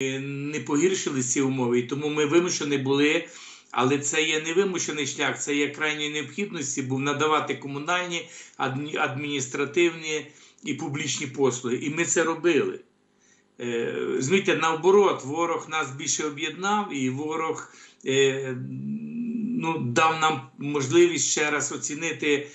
не погіршили ці умови, і тому ми вимушені були. Але це є не вимушений шлях, це є крайньої необхідності, був надавати комунальні, адміністративні і публічні послуги. І ми це робили. Е, Змійте, наоборот, ворог нас більше об'єднав, і ворог е, ну, дав нам можливість ще раз оцінити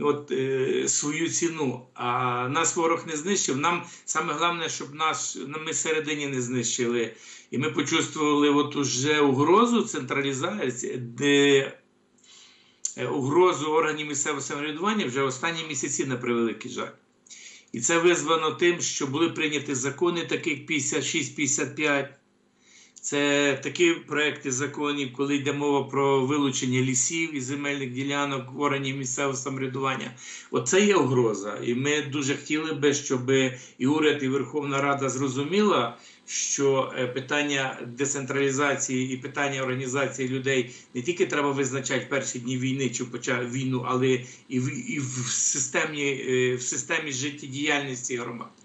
от, е, свою ціну. А нас ворог не знищив. Нам саме головне, щоб нас ну, ми всередині не знищили. І ми почувствували от уже угрозу централізації, де е, угрозу органів місцевого самоврядування вже останні місяці на превеликий жаль. І це визвано тим, що були прийняті закони, таких 56-55. Це такі проекти законів, коли йде мова про вилучення лісів і земельних ділянок органів місцевого самоврядування. Оце є угроза. І ми дуже хотіли би, щоб і уряд, і Верховна Рада зрозуміла, що е, питання децентралізації і питання організації людей не тільки треба визначати перші дні війни чи почати війну, але і в, і в системі, е, в системі життєдіяльності громад.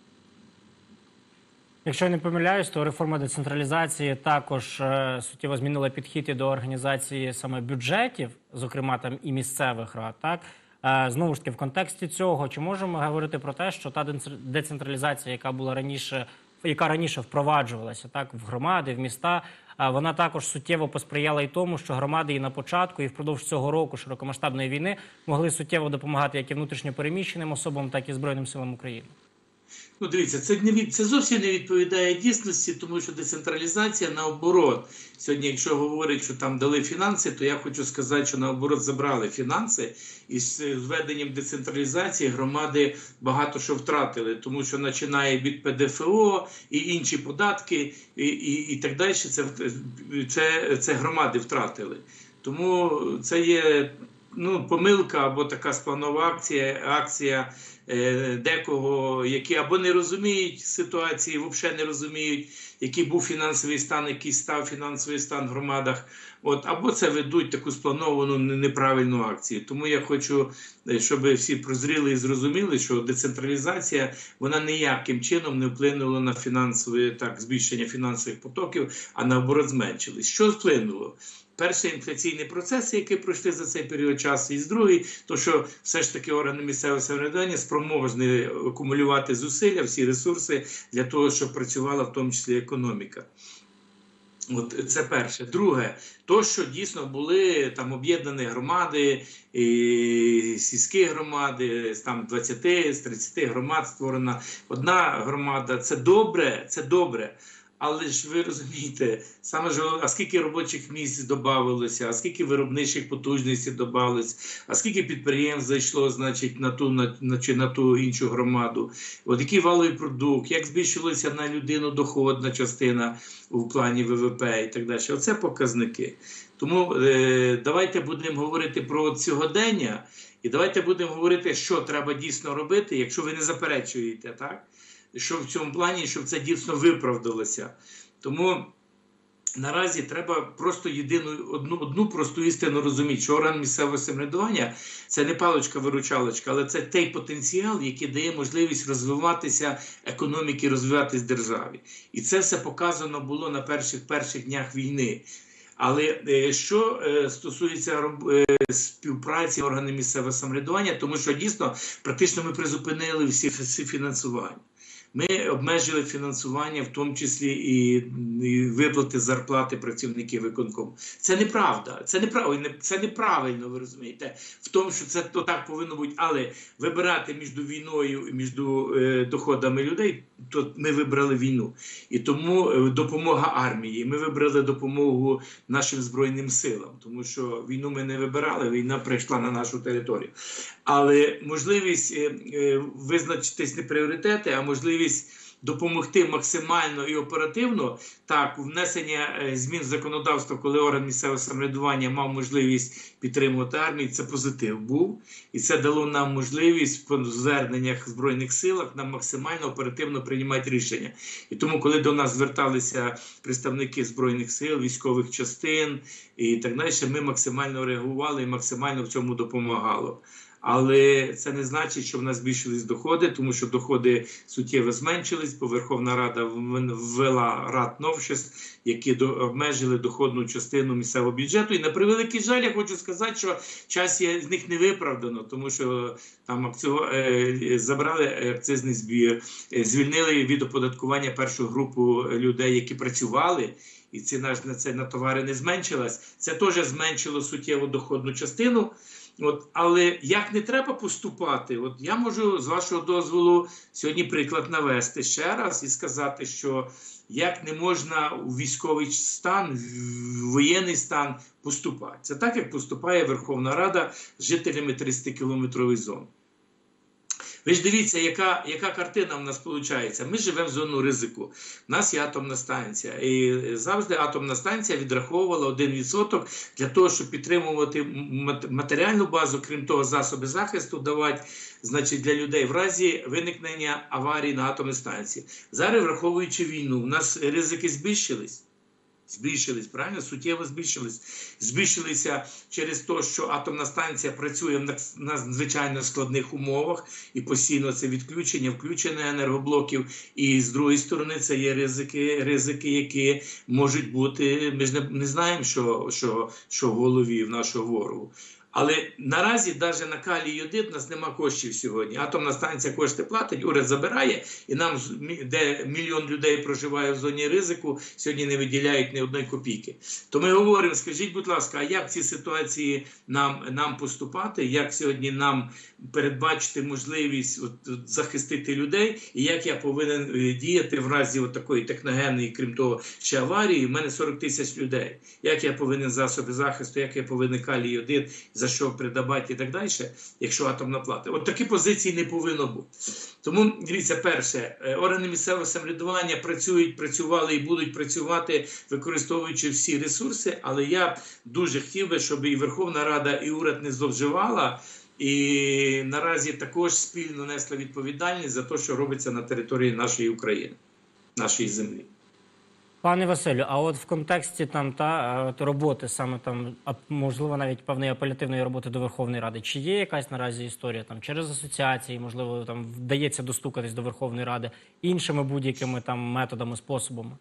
Якщо я не помиляюсь, то реформа децентралізації також е, суттєво змінила підхід і до організації саме бюджетів, зокрема там і місцевих рад. Так е, знову ж таки, в контексті цього, чи можемо говорити про те, що та децентралізація, яка була раніше, яка раніше впроваджувалася так в громади, в міста, е, вона також суттєво посприяла і тому, що громади і на початку, і впродовж цього року широкомасштабної війни могли суттєво допомагати як і внутрішньо переміщеним особам, так і збройним силам України. Ну, дивіться, це не від це зовсім не відповідає дійсності, тому що децентралізація наоборот. Сьогодні, якщо говорять, що там дали фінанси, то я хочу сказати, що наоборот забрали фінанси, і з введенням децентралізації громади багато що втратили, тому що починає від ПДФО і інші податки, і, і, і так далі. Це, це, це громади втратили. Тому це є ну, помилка або така спланова акція, акція е, декого, які або не розуміють ситуації, взагалі не розуміють, який був фінансовий стан, який став фінансовий стан в громадах. От, або це ведуть таку сплановану неправильну акцію. Тому я хочу, е, щоб всі прозріли і зрозуміли, що децентралізація вона ніяким чином не вплинула на фінансове так збільшення фінансових потоків, а наоборот зменшились. Що вплинуло? Перший інфляційний процес, який пройшли за цей період часу, і з другий, то що все ж таки органи місцевого самоврядування спроможні акумулювати зусилля, всі ресурси для того, щоб працювала в тому числі економіка. От це перше. Друге, то, що дійсно були там об'єднані громади, і сільські громади, там 20 з 30 громад створена одна громада. Це добре, це добре. Але ж ви розумієте, саме ж а скільки робочих місць додавалося, а скільки виробничих потужностей додавалось, а скільки підприємств зайшло, значить, на ту на, на чи на ту іншу громаду? От який валовий продукт, як збільшилася на людину доходна частина у плані ВВП і так далі. Оце показники. Тому е, давайте будемо говорити про сьогодення, і давайте будемо говорити, що треба дійсно робити, якщо ви не заперечуєте, так? Що в цьому плані, щоб це дійсно виправдалося. Тому наразі треба просто єдину одну, одну просту істину розуміти, що орган місцевого самоврядування це не паличка-виручалочка, але це той потенціал, який дає можливість розвиватися економіки, розвиватись державі. І це все показано було на перших перших днях війни. Але е, що е, стосується е, співпраці органів місцевого самоврядування, тому що дійсно практично ми призупинили всі фінансування. Ми обмежили фінансування, в тому числі і, і виплати зарплати працівників виконкому. Це неправда. Це неправильно. Це неправильно. Ви розумієте, в тому, що це то так повинно бути. Але вибирати між війною і між е, доходами людей, то ми вибрали війну. І тому е, допомога армії. Ми вибрали допомогу нашим збройним силам, тому що війну ми не вибирали. Війна прийшла на нашу територію. Але можливість е, е, визначитись не пріоритети, а можливість допомогти максимально і оперативно так внесення е, змін в законодавство, коли орган місцевого самоврядування мав можливість підтримувати армію, це позитив був, і це дало нам можливість по зверненнях в збройних силах нам максимально оперативно приймати рішення. І тому, коли до нас зверталися представники збройних сил, військових частин і так далі, ми максимально реагували і максимально в цьому допомагало. Але це не значить, що в нас збільшились доходи, тому що доходи суттєво зменшились, бо Верховна Рада ввела рад новшеств, які обмежили доходну частину місцевого бюджету. І на превеликий жаль, я хочу сказати, що час є з них не виправдано, тому що там акціо- е, забрали акцизний збір, е, звільнили від оподаткування першу групу людей, які працювали. І ціна ж на це на товари не зменшилась. Це теж зменшило суттєву доходну частину. От, але як не треба поступати, от я можу з вашого дозволу сьогодні приклад навести ще раз і сказати, що як не можна у військовий стан, в воєнний стан поступати. Це так, як поступає Верховна Рада з жителями 30-кілометрової зони. Ви ж дивіться, яка, яка картина в нас виходить. Ми живемо в зону ризику. У нас є атомна станція. І завжди атомна станція відраховувала 1% для того, щоб підтримувати мат- матеріальну базу, крім того, засоби захисту давати значить, для людей в разі виникнення аварії на атомній станції. Зараз, враховуючи війну, у нас ризики збільшились. Збільшились, правильно? Суттєво збільшились. Збільшилися через те, що атомна станція працює в надзвичайно складних умовах, і постійно це відключення, включення енергоблоків. І з другої сторони, це є ризики, ризики, які можуть бути. Ми ж не, не знаємо, що, що, що в голові в нашого ворогу. Але наразі навіть на калій йодит у нас нема коштів сьогодні. Атомна станція кошти платить, уряд забирає, і нам, де мільйон людей проживає в зоні ризику, сьогодні не виділяють ні одної копійки. То ми говоримо, скажіть, будь ласка, а як в цій ситуації нам, нам поступати? Як сьогодні нам передбачити можливість от, от, захистити людей? І як я повинен е, діяти в разі от такої техногенної, крім того, ще аварії? У мене 40 тисяч людей. Як я повинен засоби захисту, як я повинен калій йодит, за що придбати і так далі, якщо атомна плата? От такі позиції не повинно бути. Тому дивіться, перше, е, органи місцевого самоврядування працюють, працювали і будуть працювати, використовуючи всі ресурси. Але я дуже хотів би, щоб і Верховна Рада, і уряд не зловживала. І наразі також спільно несла відповідальність за те, що робиться на території нашої України, нашої землі. Пане Василю, а от в контексті там та е, от роботи, саме там, можливо, навіть певної апелятивної роботи до Верховної Ради, чи є якась наразі історія там через асоціації, можливо, там вдається достукатись до Верховної Ради іншими будь-якими там методами, способами?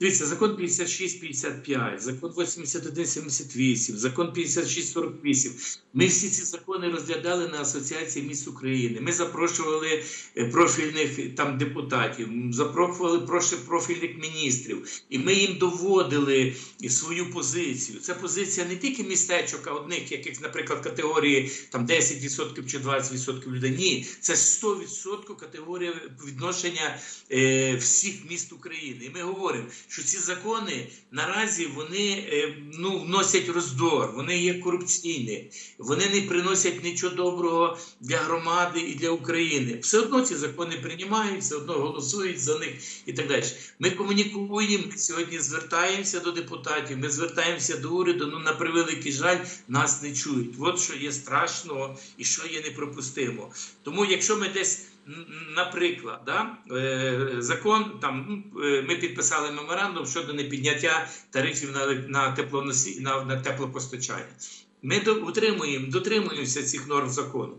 Дивіться, закон 56-55, закон 81-78, закон 56-48. Ми всі ці закони розглядали на Асоціації міст України. Ми запрошували е, профільних там депутатів, запрошували профільних міністрів, і ми їм доводили свою позицію. Це позиція не тільки містечок, а одних, яких, наприклад, категорії там 10% чи 20% людей. Ні, це 100% категорія відношення е, всіх міст України. І ми говоримо, що ці закони наразі вони е, ну, вносять роздор, вони є корупційні, вони не приносять нічого доброго для громади і для України. Все одно ці закони приймають, все одно голосують за них і так далі. Ми комунікуємо сьогодні, звертаємося до депутатів, ми звертаємося до уряду. Ну на превеликий жаль, нас не чують. От що є страшного і що є неприпустимо. Тому, якщо ми десь Наприклад, да, е, закон там ну, е, ми підписали меморандум щодо непідняття тарифів на, на теплоносі на, на теплопостачання. Ми до, утримуємо, дотримуємося цих норм закону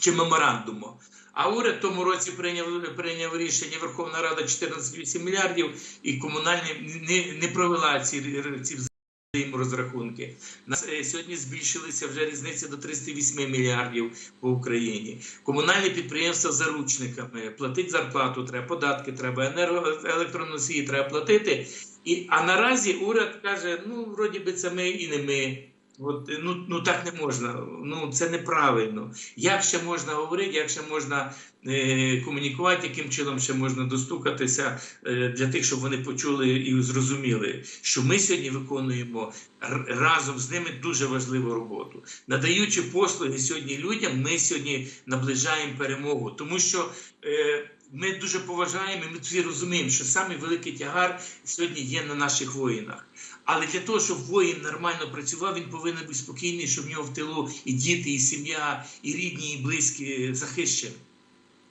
чи меморандуму. А уряд тому році прийняв, прийняв рішення Верховна Рада 14,8 мільярдів, і комунальні не, не провела ці, ці взаєморозрахунки. розрахунки нас е, сьогодні збільшилися вже різниця до 308 мільярдів по Україні. Комунальні підприємства з заручниками, платить зарплату, треба податки, треба енерго електроносії, треба платити. І, а наразі уряд каже: ну, вроді би, це ми і не ми. От, е, ну, ну так не можна, ну це неправильно. Як ще можна говорити, як ще можна е, комунікувати, яким чином ще можна достукатися е, для тих, щоб вони почули і зрозуміли, що ми сьогодні виконуємо разом з ними дуже важливу роботу. Надаючи послуги сьогодні людям, ми сьогодні наближаємо перемогу, тому що. Е, ми дуже поважаємо, і ми всі розуміємо, що самий великий тягар сьогодні є на наших воїнах. Але для того, щоб воїн нормально працював, він повинен бути спокійний, щоб в нього в тилу і діти, і сім'я, і рідні, і близькі захищені.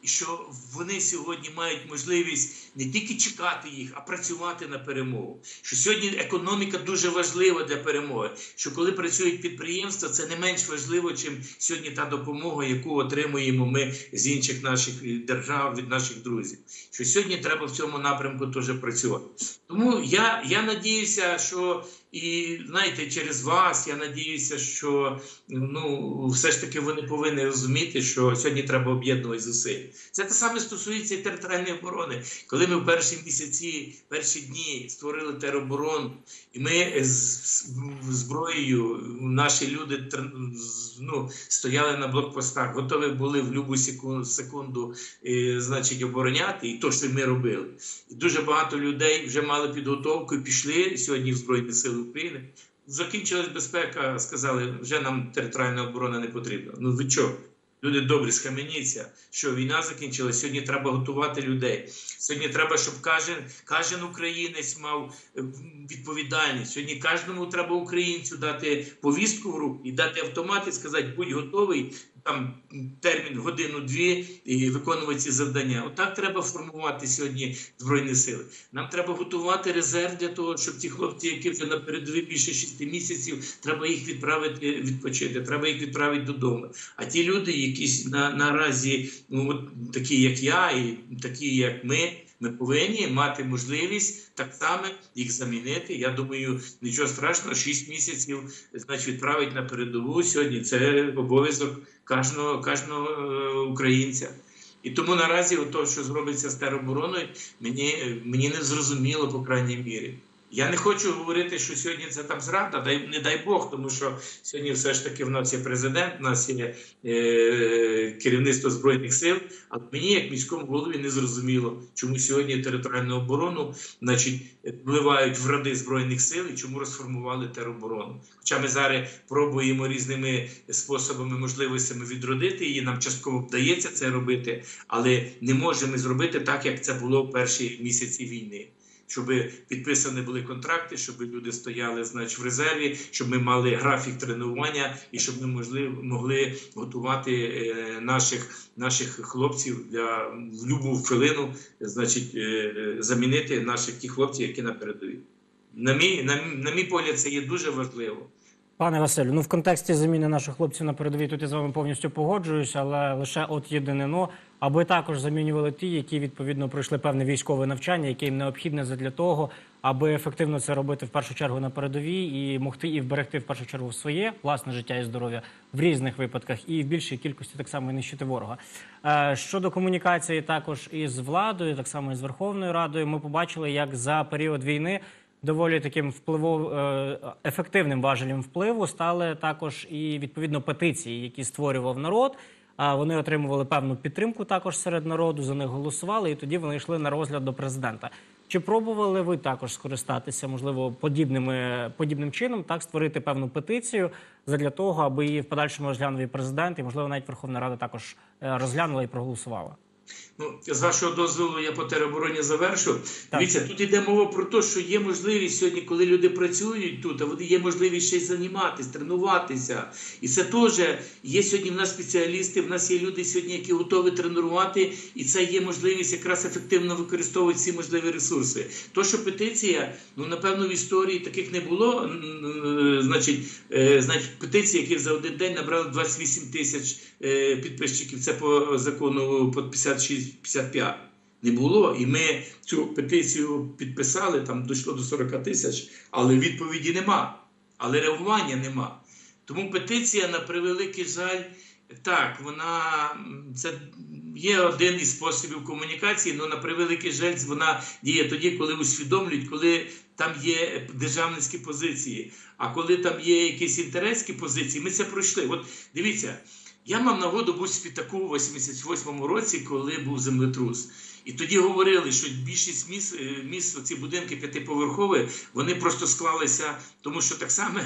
І що вони сьогодні мають можливість не тільки чекати їх, а працювати на перемогу. Що сьогодні економіка дуже важлива для перемоги. Що коли працюють підприємства, це не менш важливо, чим сьогодні та допомога, яку отримуємо ми з інших наших е, держав від наших друзів. Що сьогодні треба в цьому напрямку теж працювати. Тому я, я надіюся, що і знаєте, через вас я надіюся, що ну все ж таки вони повинні розуміти, що сьогодні треба об'єднувати зусиль. Це те саме стосується і територіальної оборони. Коли ми в перші місяці, перші дні створили тероборону, і ми з зброєю, наші люди ну, стояли на блокпостах, готові були в будь-яку секунду, секунду е, значить, обороняти, і то, що ми робили. І дуже багато людей вже мали підготовку і пішли сьогодні в Збройні Сили України. Закінчилась безпека, сказали, вже нам територіальна оборона не потрібна. Ну ви чого? Люди добрі, схаменіться, що війна закінчилась. Сьогодні треба готувати людей. Сьогодні треба, щоб кожен, кожен українець мав е, відповідальність. Сьогодні кожному треба українцю дати повістку в руку і дати автомат і сказати, будь готовий. Там термін годину-дві і виконувати ці завдання. Отак треба формувати сьогодні збройні сили. Нам треба готувати резерв для того, щоб ті хлопці, які вже на передовій більше шести місяців, треба їх відправити відпочити. Треба їх відправити додому. А ті люди, які на наразі, ну от такі як я, і такі як ми. Ми повинні мати можливість так само їх замінити. Я думаю, нічого страшного, 6 місяців значить відправить на передову сьогодні. Це обов'язок кожного, кожного е, українця. І тому наразі, то, що зробиться з теробороною, мені, мені не зрозуміло, по крайній мірі. Я не хочу говорити, що сьогодні це там зрада, дай не дай Бог, тому що сьогодні все ж таки в нас є президент, в нас є е, керівництво збройних сил. А мені, як міському голові, не зрозуміло, чому сьогодні територіальну оборону, значить, вливають в ради збройних сил і чому розформували тероборону. Хоча ми зараз пробуємо різними способами, можливостями відродити її. Нам частково вдається це робити, але не можемо зробити так, як це було в перші місяці війни щоб підписані були контракти, щоб люди стояли значить, в резерві, щоб ми мали графік тренування і щоб ми могли, могли готувати е, наших, наших хлопців для в будь-яку хвилину, значить, е, замінити наших ті хлопців, які на передовій. На мій, на, на мій погляд, це є дуже важливо. Пане Василю, ну в контексті заміни наших хлопців на передовій тут я з вами повністю погоджуюсь, але лише от єдине но, аби також замінювали ті, які відповідно пройшли певне військове навчання, яке їм необхідне для того, аби ефективно це робити в першу чергу на передовій і могти і вберегти в першу чергу своє власне життя і здоров'я в різних випадках, і в більшій кількості так само і нищити ворога. Е, Щодо комунікації, також із владою, так само і з Верховною Радою, ми побачили, як за період війни доволі таким впливов е, ефективним важелем впливу стали також і відповідно петиції, які створював народ. А вони отримували певну підтримку також серед народу. За них голосували, і тоді вони йшли на розгляд до президента. Чи пробували ви також скористатися, можливо, подібними подібним чином, так створити певну петицію для того, аби її в подальшому розглянув і президент, і можливо навіть Верховна Рада також е, розглянула і проголосувала? Ну, з вашого дозволу я по теробороні завершу. Дивіться, тут йде мова про те, що є можливість сьогодні, коли люди працюють тут, а вони є можливість ще й займатися, тренуватися. І це теж є сьогодні в нас спеціалісти, в нас є люди сьогодні, які готові тренувати, і це є можливість якраз ефективно використовувати ці можливі ресурси. То, що петиція, ну напевно, в історії таких не було. Значить, е, значить, петиції, які за один день набрали 28 тисяч е, підписчиків. Це по закону по 56-55. Не було, і ми цю петицію підписали, там дійшло до 40 тисяч, але відповіді нема, але реагування нема. Тому петиція, на превеликий жаль, так, вона це є один із способів комунікації, але на превеликий жаль, вона діє тоді, коли усвідомлюють, коли там є державницькі позиції. А коли там є якісь інтересні позиції, ми це пройшли. От дивіться, я мав нагоду бути Спітаку у 88-му році, коли був землетрус. І тоді говорили, що більшість міст, е, міст ці будинки п'ятиповерхові, вони просто склалися, тому що так само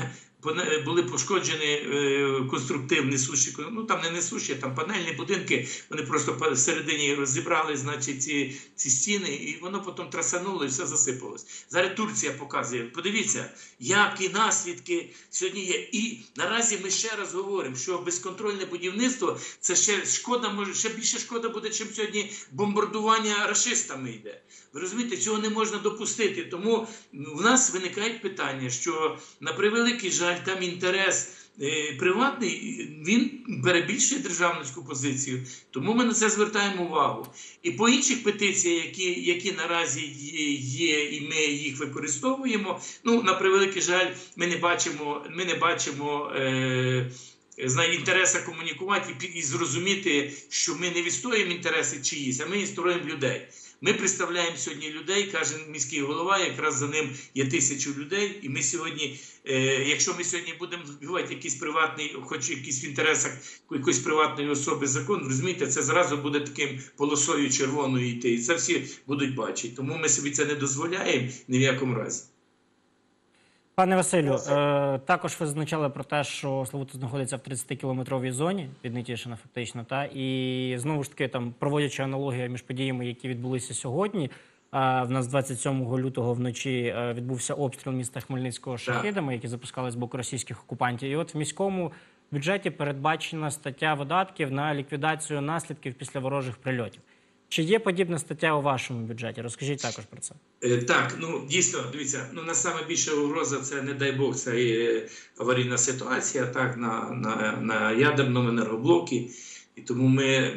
були пошкоджені е, конструктив несущі, ну там не несущі, там панельні будинки. Вони просто по- всередині розібрали, значить, ці, ці стіни, і воно потім трасануло і все засипалось. Зараз Турція показує. Подивіться, які наслідки сьогодні є. І наразі ми ще раз говоримо, що безконтрольне будівництво це ще шкода, може ще більше шкода буде, чим сьогодні бомбардування рашистами йде. Ви розумієте, цього не можна допустити. Тому в нас виникають питання, що на превеликий жаль, там інтерес е, приватний, він перебільшує державницьку позицію. Тому ми на це звертаємо увагу. І по інших петиціях, які, які наразі є, і ми їх використовуємо. Ну на превеликий жаль, ми не бачимо, ми не бачимо. Е, Знає інтереса комунікувати і зрозуміти, що ми не відстоюємо інтереси чиїсь, а ми відстоюємо людей. Ми представляємо сьогодні людей, каже міський голова, якраз за ним є тисячу людей. І ми сьогодні, е, якщо ми сьогодні будемо вбивати якийсь приватний, хоч якийсь в інтересах якоїсь приватної особи закон, розумієте, це зразу буде таким полосою червоною йти. І це всі будуть бачити. Тому ми собі це не дозволяємо ні в якому разі. Пане Василю, е, також ви зазначали про те, що Славутич знаходиться в 30-кілометровій зоні від Нетішина, фактично, та і знову ж таки там проводячи аналогію між подіями, які відбулися сьогодні. е, в нас 27 лютого вночі е, відбувся обстріл міста Хмельницького шахидами, які запускали з боку російських окупантів. І от в міському бюджеті передбачена стаття видатків на ліквідацію наслідків після ворожих прильотів. Чи є подібна стаття у вашому бюджеті? Розкажіть також про це. Е, Так, ну дійсно, дивіться, ну на саме більша угроза це не дай Бог, це є аварійна ситуація, так на, на, на ядерному енергоблокі. І тому ми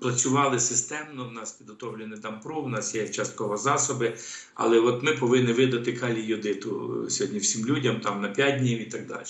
працювали системно. В нас підготовлений там ПРУ, в нас є частково засоби. Але от ми повинні видати калій йодиту сьогодні всім людям там на 5 днів і так далі.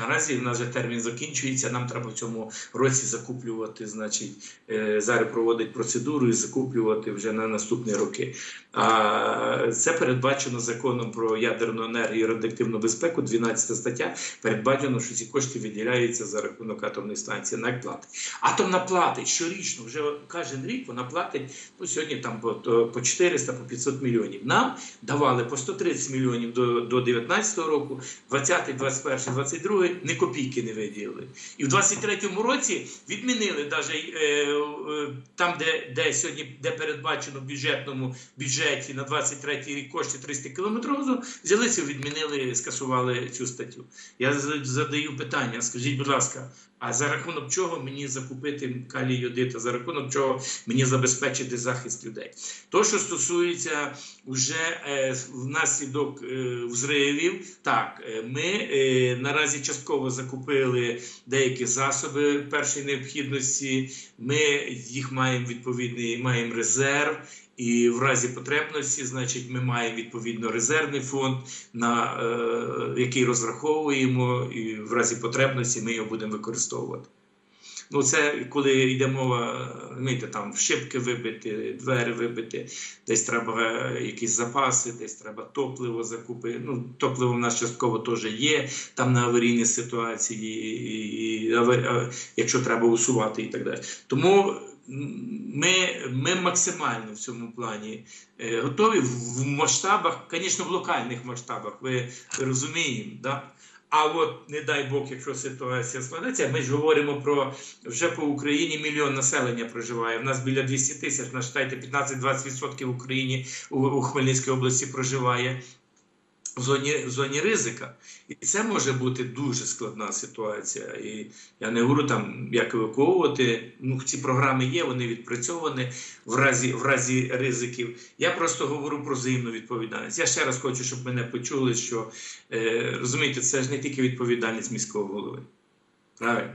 Наразі в нас вже термін закінчується. Нам треба в цьому році закуплювати. Значить, е, зараз проводить процедуру і закуплювати вже на наступні роки. А це передбачено законом про ядерну енергію і радіоактивну безпеку. 12 стаття передбачено, що ці кошти виділяються за рахунок атомної станції. НАК платить. Атомна платить щорічно, вже кожен рік вона платить ну, сьогодні там по, по 400, по 500 мільйонів. Нам давали по 130 мільйонів до, до 19 року, 20, 21, 22 ні копійки не виділили. І в 23-му році відмінили навіть е, е, там, де, де сьогодні де передбачено в бюджетному бюджеті на 23-й рік кошти 300 кілометрів, взялися, відмінили, скасували цю статтю. Я задаю питання: скажіть, будь ласка, а за рахунок чого мені закупити калій за рахунок чого мені забезпечити захист людей? То, що стосується вже е, внаслідок е, взривів, так е, ми е, наразі частково закупили деякі засоби першої необхідності. Ми їх маємо відповідний, маємо резерв. І в разі потребності, значить, ми маємо відповідно резервний фонд, на е, який розраховуємо, і в разі потребності ми його будемо використовувати. Ну, це коли йде мова, розумієте, там шибки вибити, двері вибити, десь треба якісь запаси, десь треба топливо закупити. Ну, топливо в нас частково теж є, там на аварійні ситуації, і, і, а, якщо треба усувати і так далі. Тому ми, ми максимально в цьому плані е, готові в в масштабах, звісно, в локальних масштабах, ви, розуміємо, да? А от не дай Бог, якщо ситуація складеться, ми ж говоримо про вже по Україні мільйон населення проживає. У нас біля 200 тисяч, на штаті 15-20% в Україні у, у Хмельницькій області проживає в зоні, в зоні ризика. І це може бути дуже складна ситуація. І я не говорю там, як евакуовувати. Ну, ці програми є, вони відпрацьовані в разі, в разі ризиків. Я просто говорю про взаємну відповідальність. Я ще раз хочу, щоб мене почули, що е, розумієте, це ж не тільки відповідальність міського голови. Правильно?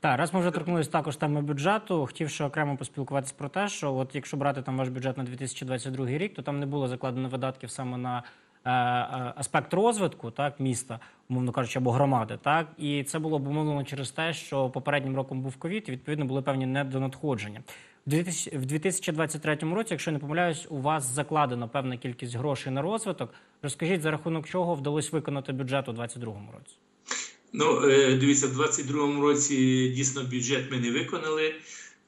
Так, раз ми вже торкнулися також теми бюджету, хотів ще окремо поспілкуватися про те, що от якщо брати там ваш бюджет на 2022 рік, то там не було закладено видатків саме на аспект розвитку так, міста, умовно кажучи, або громади. Так, і це було обумовлено через те, що попереднім роком був ковід, і відповідно були певні недонадходження. В 2000 В 2023 році, якщо не помиляюсь, у вас закладена певна кількість грошей на розвиток. Розкажіть, за рахунок чого вдалося виконати бюджет у 2022 році? Ну, е, дивіться, в 22-му році дійсно бюджет ми не виконали.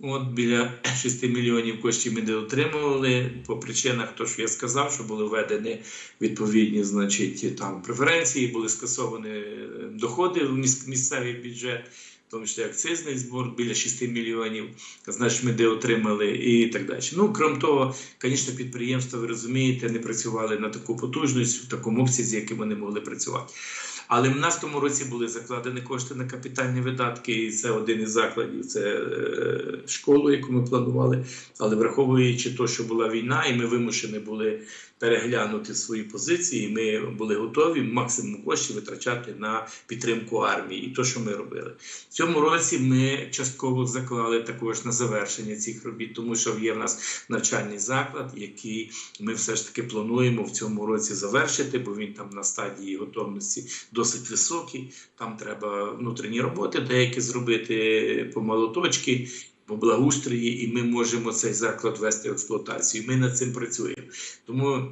От біля 6 мільйонів коштів ми не отримували по причинах, то що я сказав, що були введені відповідні, значить, там преференції, були скасовані е, доходи в міс- місцевий бюджет, в тому числі акцизний збор біля 6 мільйонів, значить, ми де отримали і так далі. Ну, крім того, звісно, підприємства, ви розумієте, не працювали на таку потужність в такому обсязі, яким вони могли працювати. Але в нас в тому році були закладені кошти на капітальні видатки, і це один із закладів. Це е, школу, яку ми планували. Але враховуючи те, що була війна, і ми вимушені були переглянути свої позиції, ми були готові максимум коштів витрачати на підтримку армії, і те, що ми робили. В цьому році ми частково заклали також на завершення цих робіт, тому що є в нас навчальний заклад, який ми все ж таки плануємо в цьому році завершити, бо він там на стадії готовності досить високий. Там треба внутрішні роботи деякі зробити по молоточки. Благоустрої, і ми можемо цей заклад вести в експлуатацію. Ми над цим працюємо. Тому,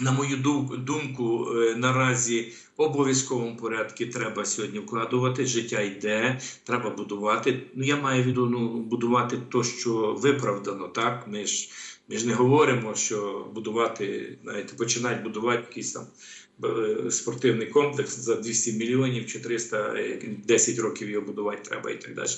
на мою думку, е, наразі в обов'язковому порядку треба сьогодні вкладувати. Життя йде, треба будувати. Ну я маю в виду, ну, будувати то, що виправдано. Так ми ж ми ж не говоримо, що будувати, знаєте, починати будувати якийсь там е, спортивний комплекс за 200 мільйонів чи 300, е, 10 років його будувати треба і так далі.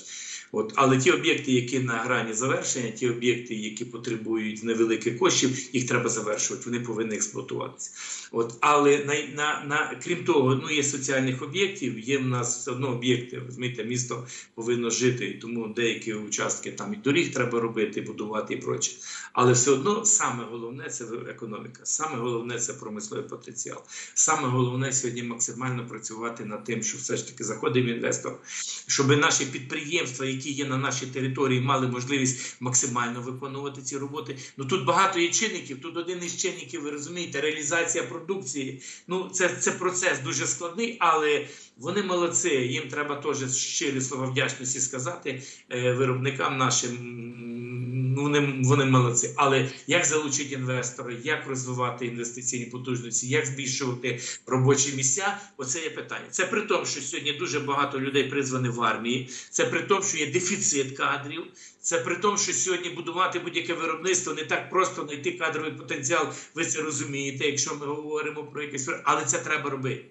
От, але ті об'єкти, які на грані завершення, ті об'єкти, які потребують невеликих коштів, їх треба завершувати. Вони повинні експлуатуватися. От, але на, на, на крім того, ну є соціальних об'єктів, є в нас все одно об'єкти. Розумієте, місто повинно жити, і тому деякі участки там і доріг треба робити, будувати і проче. Але все одно саме головне це економіка, саме головне це промисловий потенціал. Саме головне сьогодні максимально працювати над тим, що все ж таки заходив інвестор, щоб наші підприємства, які є на нашій території, мали можливість максимально виконувати ці роботи. Ну тут багато є чинників. Тут один із чинників, ви розумієте, реалізація продукції. Ну це, це процес дуже складний, але вони молодці. Їм треба теж щирі слова вдячності сказати е, виробникам нашим. Ну, вони, вони молодці. Але як залучити інвестора, як розвивати інвестиційні потужності, як збільшувати робочі місця? Оце є питання. Це при тому, що сьогодні дуже багато людей призвані в армії. Це при тому, що є дефіцит кадрів. Це при тому, що сьогодні будувати будь-яке виробництво не так просто знайти кадровий потенціал. Ви це розумієте, якщо ми говоримо про якесь але це треба робити.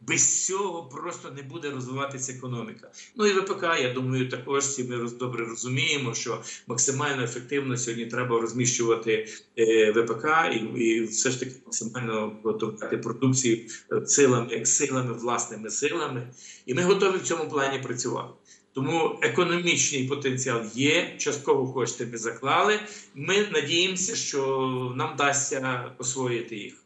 Без цього просто не буде розвиватися економіка. Ну і ВПК, я думаю, також всі ми добре розуміємо, що максимально ефективно сьогодні треба розміщувати е, ВПК і, і все ж таки максимально готувати продукцію е, силами, силами, власними силами. І ми готові в цьому плані працювати. Тому економічний потенціал є, частково кошти ми заклали. Ми надіємося, що нам вдасться освоїти їх.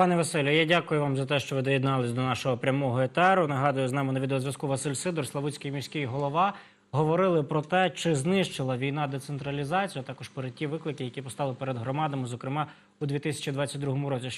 Пане Василю, я дякую вам за те, що ви доєднались до нашого прямого етеру. Нагадую, з нами на відеозв'язку Василь Сидор, Славутський міський голова. Говорили про те, чи знищила війна децентралізацію, а також про ті виклики, які постали перед громадами, зокрема у 2022 році.